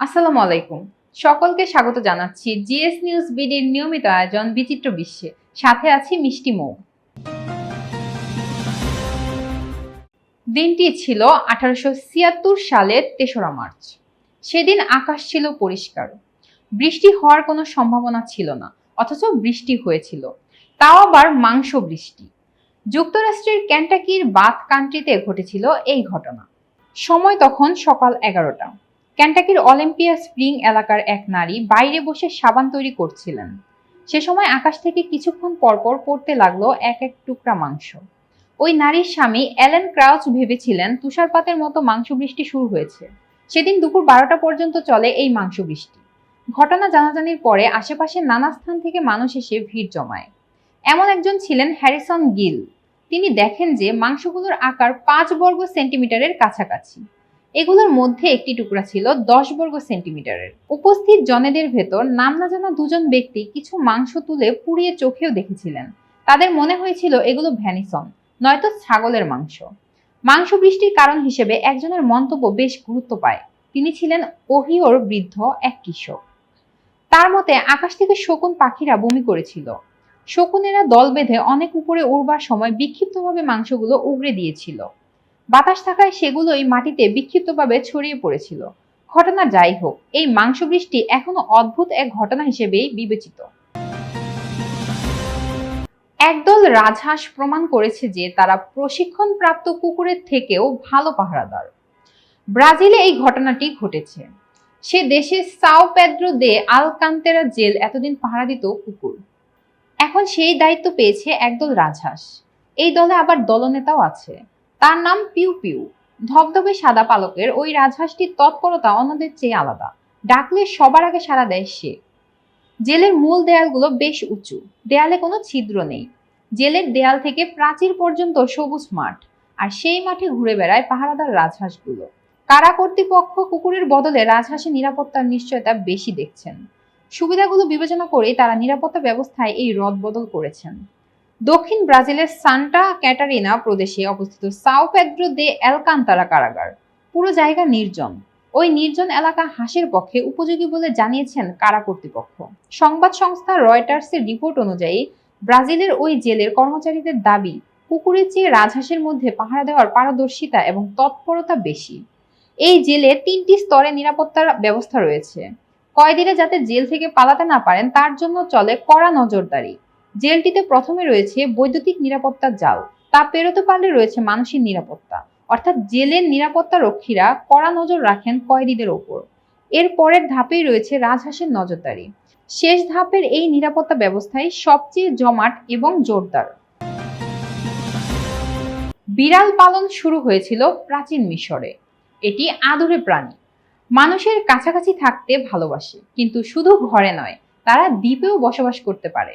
আসসালামু আলাইকুম। সকলকে স্বাগত জানাচ্ছি জিএস নিউজ বিডির নিয়মিত আয়োজন বিচিত্র বিশ্বে। সাথে আছি মিষ্টি মৌ। দিনটি ছিল আঠারোশো ছিয়াত্তর সালের তেসরা মার্চ। সেদিন আকাশ ছিল পরিষ্কার। বৃষ্টি হওয়ার কোনো সম্ভাবনা ছিল না, অথচ বৃষ্টি হয়েছিল। তাও আবার মাংস বৃষ্টি। যুক্তরাষ্ট্রের ক্যান্টাকির বাথ কান্ট্রিতে ঘটেছিল এই ঘটনা। সময় তখন সকাল এগারোটা। ক্যান্টাকির অলিম্পিয়া স্প্রিং এলাকার এক নারী বাইরে বসে সাবান তৈরি করছিলেন। সে সময় আকাশ থেকে কিছুক্ষণ পরপর পড়তে লাগল এক এক টুকরা মাংস। ওই নারীর স্বামী অ্যালেন ক্রাউচ ভেবেছিলেন তুষারপাতের মতো মাংস বৃষ্টি শুরু হয়েছে। সেদিন দুপুর বারোটা পর্যন্ত চলে এই মাংস বৃষ্টি ঘটনা জানাজানির পরে আশেপাশে নানা স্থান থেকে মানুষ এসে ভিড় জমায়। এমন একজন ছিলেন হ্যারিসন গিল। তিনি দেখেন যে মাংসগুলোর আকার পাঁচ বর্গ সেন্টিমিটারের কাছাকাছি। এগুলোর মধ্যে একটি টুকরা ছিল দশ বর্গ সেন্টিমিটারের। উপস্থিত জনেদের ভেতর নাম না জানা দুজন ব্যক্তি কিছু মাংস তুলে পুড়িয়ে চোখেও দেখেছিলেন। তাদের মনে হয়েছিল এগুলো ভ্যানিসন, নয়তো ছাগলের মাংস। মাংস বৃষ্টির কারণ হিসেবে একজনের মন্তব্য বেশ গুরুত্ব পায়। তিনি ছিলেন ওহিওর বৃদ্ধ এক কৃষক। তার মতে আকাশ থেকে শকুন পাখিরা বমি করেছিল। শকুনেরা দল বেঁধে অনেক উপরে উড়বার সময় বিক্ষিপ্তভাবে মাংসগুলো উগড়ে দিয়েছিল। বাতাস থাকায় সেগুলোই মাটিতে বিক্ষিপ্তভাবে ছড়িয়ে পড়েছিল। ঘটনা যাই হোক, এই মাংস বৃষ্টি এখনও অদ্ভুত এক ঘটনা হিসেবেই বিবেচিত। একদল রাজহাঁস প্রমাণ করেছে যে তারা প্রশিক্ষণপ্রাপ্ত কুকুরের থেকেও ভালো পাহারাদার। ব্রাজিলে এই ঘটনাটি ঘটেছে। সে দেশে Sao Pedro de Alcantara jail এতদিন পাহারা দিত কুকুর। এখন সেই দায়িত্ব পেয়েছে একদল রাজহাঁস। এই দলে আবার দলনেতাও আছে। তার নাম পিউ পিউ। ধবধবে সাদা পালকের ওই রাজহাঁসটির তৎপরতা অন্যদের চেয়ে আলাদা। ডাকলে সবার আগে সারা দেয় সে। জেলের মূল দেয়ালগুলো বেশ উঁচু। দেয়ালে কোনো ছিদ্র নেই। জেলের দেয়াল থেকে প্রাচীর পর্যন্ত সবুজ মাঠ। আর সেই মাঠে ঘুরে বেড়ায় পাহারাদার রাজহাঁসগুলো। কারা কর্তৃপক্ষ কুকুরের বদলে রাজহাঁসের নিরাপত্তার নিশ্চয়তা বেশি দেখছেন? সুবিধাগুলো বিবেচনা করে তারা নিরাপত্তা ব্যবস্থায় এই রদবদল করেছেন। দক্ষিণ ব্রাজিলের সান্টা ক্যাটারিনা প্রদেশে অবস্থিত সাও পেদ্রো দে এলকান্তারা কারাগার। পুরো জায়গা নির্জন। ওই নির্জন এলাকা হাসের পক্ষে উপযোগী বলে জানিয়েছেন কারা কর্তৃপক্ষ। সংবাদ সংস্থা রয়টার্সের রিপোর্ট অনুযায়ী, ব্রাজিলের ওই জেলের কর্মচারীদের দাবি কুকুরের চেয়ে রাজহাঁসের মধ্যে পাহারা দেওয়ার পারদর্শিতা এবং তৎপরতা বেশি। এই জেলে তিনটি স্তরে নিরাপত্তার ব্যবস্থা রয়েছে। কয়েদিরা যাতে জেল থেকে পালাতে না পারেন, তার জন্য চলে কড়া নজরদারি। জেলটিতে প্রথমে রয়েছে বৈদ্যুতিক নিরাপত্তার জাল। তা পেরোতে পারলে রয়েছে মানসিক নিরাপত্তা। অর্থাৎ জেলের নিরাপত্তা রক্ষীরা কড়া নজর রাখেন কয়েদিদের ওপর। এর পরের ধাপেই রয়েছে রাজহাঁসের নজরদারি। শেষ ধাপের এই নিরাপত্তা ব্যবস্থায় সবচেয়ে জমাট এবং জোরদার। বিড়াল পালন শুরু হয়েছিল প্রাচীন মিশরে। এটি আদুরে প্রাণী। মানুষের কাছাকাছি থাকতে ভালোবাসে, কিন্তু শুধু ঘরে নয়, তারা দ্বীপেও বসবাস করতে পারে।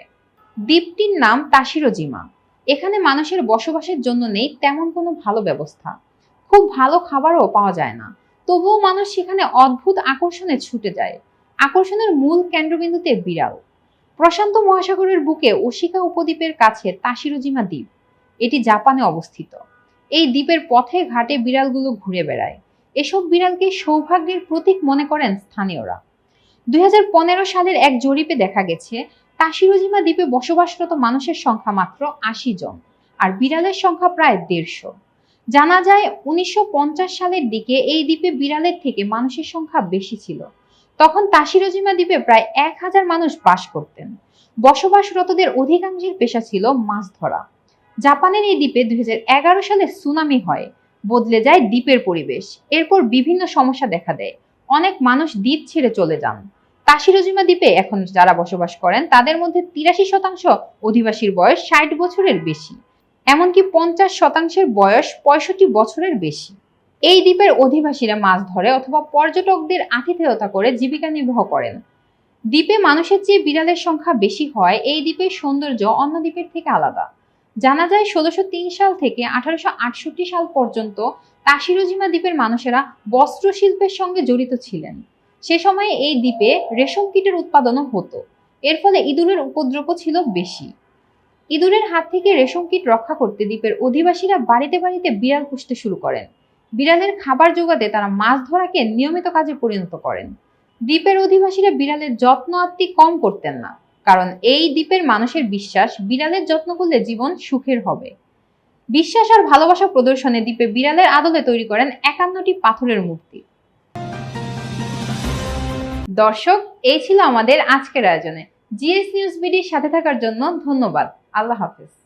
দ্বীপটির নাম তাসিরোজিমা। এখানে মানুষের বসবাসের জন্য নেই তেমন কোনো ভালো ব্যবস্থা। খুব ভালো খাবারও পাওয়া যায় না। তবুও মানুষ সেখানে অদ্ভুত আকর্ষণে ছুটে যায়। আকর্ষণের মূল কেন্দ্রবিন্দুতে বিড়াল। প্রশান্ত মহাসাগরের বুকে ওশিকা উপদ্বীপের কাছে তাসিরোজিমা দ্বীপ। এটি জাপানে অবস্থিত। এই দ্বীপের পথে ঘাটে বিড়ালগুলো ঘুরে বেড়ায়। এসব বিড়ালকে সৌভাগ্যের প্রতীক মনে করেন স্থানীয়রা। দুই হাজার পনেরো সালের এক জরিপে দেখা গেছে তাসিরোজিমা দ্বীপে বসবাসরত মানুষের সংখ্যা মাত্র আশি জন, আর বিড়ালের সংখ্যা প্রায় দেড়শো। জানা যায় উনিশশো সালের দিকে এই দ্বীপে বিড়ালের থেকে মানুষের সংখ্যা বেশি ছিল। তখন তাসিরোজিমা দ্বীপে প্রায় এক হাজার মানুষ বাস করতেন। বসবাসরতদের অধিকাংশের পেশা ছিল মাছ ধরা। জাপানের এই দ্বীপে দুই হাজার এগারো সালে সুনামি হয়, বদলে যায় দ্বীপের পরিবেশ। এরপর বিভিন্ন সমস্যা দেখা দেয়। অনেক মানুষ দ্বীপ ছেড়ে চলে যান। তাসিরোজিমা দ্বীপে এখন যারা বসবাস করেন, তাদের মধ্যে তিরাশি শতাংশ অধিবাসীর বয়স ষাট বছরের বেশি। এমনকি পঞ্চাশ শতাংশের বয়স পঁয়ষট্টি বছরের বেশি। এই দ্বীপের অধিবাসীরা মাছ ধরে অথবা পর্যটকদের আতিথেয়তা করে জীবিকা নির্বাহ করেন। দ্বীপে মানুষের চেয়ে বিড়ালের সংখ্যা বেশি হয়, এই দ্বীপের সৌন্দর্য অন্য দ্বীপের থেকে আলাদা। জানা যায়, ষোলোশো সাল থেকে আঠারোশো আটষট্টি সাল পর্যন্ত তাসিরোজিমা দ্বীপের মানুষেরা বস্ত্র শিল্পের সঙ্গে জড়িত ছিলেন। সে সময়ে এই দ্বীপে রেশম কীটের উৎপাদনও হতো। এর ফলে ইঁদুরের উপদ্রবও ছিল বেশি। ইঁদুরের হাত থেকে রেশম কীট রক্ষা করতে দ্বীপের অধিবাসীরা বাড়িতে বাড়িতে বিড়াল পুষতে শুরু করেন। বিড়ালের খাবার জোগাতে তারা মাছ ধরাকে নিয়মিত কাজে পরিণত করেন। দ্বীপের অধিবাসীরা বিড়ালের যত্ন আত্মি কম করতেন না, কারণ এই দ্বীপের মানুষের বিশ্বাস, বিড়ালের যত্ন করলে জীবন সুখের হবে। বিশ্বাস আর ভালোবাসা প্রদর্শনে দ্বীপে বিড়ালের আদলে তৈরি করেন একান্নটি পাথরের মূর্তি। দর্শক, এই ছিল আমাদের আজকের আয়োজনে। জিএস নিউজ বিডির সাথে থাকার জন্য ধন্যবাদ। আল্লাহ হাফেজ।